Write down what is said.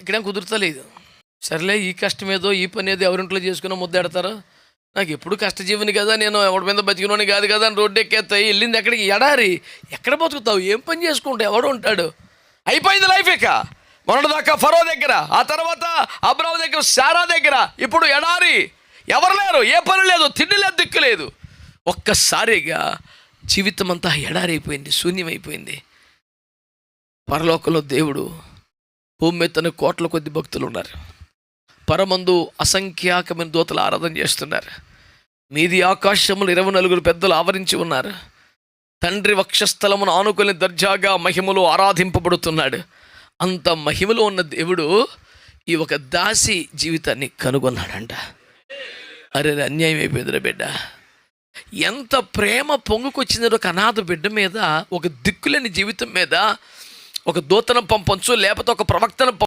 ఇక్కడేం కుదురుతలేదు సర్లే ఈ కష్టం ఏదో ఈ పని ఏదో ఎవరింట్లో చేసుకున్న ముద్దెడతారు? నాకు ఎప్పుడు కష్టజీవిని కదా నేను ఎవడి మీద బతికినోని కాదు కదా అని రోడ్డు ఎక్కేస్తాయి వెళ్ళింది ఎక్కడికి? ఎడారి. ఎక్కడ బతుకుతావు? ఏం పని చేసుకుంటావు ఎవడు ఉంటాడు? అయిపోయింది లైఫ్ ఇక. మొన్నటిదాకా ఫరో దగ్గర ఆ తర్వాత అబ్రావ్ దగ్గర శారా దగ్గర. ఇప్పుడు ఎడారి. ఎవరు లేరు? ఏ పని లేదు. తిండి లేదు దిక్కు లేదు. ఒక్కసారిగా జీవితం అంతా ఎడారైపోయింది శూన్యమైపోయింది. పరలోకంలో దేవుడు భూమి మీద తన కోట్ల కొద్ది భక్తులు ఉన్నారు పరమందు అసంఖ్యాకమైన దూతలు ఆరాధన చేస్తున్నారు. మీది ఆకాశములు ఇరవై నలుగురు పెద్దలు ఆవరించి ఉన్నారు. తండ్రి వక్షస్థలమును ఆనుకొని దర్జాగా మహిమలో ఆరాధింపబడుతున్నాడు. అంత మహిమలో ఉన్న దేవుడు ఈ ఒక దాసి జీవితాన్ని కనుగొన్నాడంట. అరే అది అన్యాయం అయిపోయిందిరా బిడ్డ. ఎంత ప్రేమ పొంగుకొచ్చిందో ఒక అనాథ బిడ్డ మీద ఒక దిక్కులేని జీవితం మీద ఒక దూతను పంపొచ్చు లేకపోతే ఒక ప్రవక్తను పంప-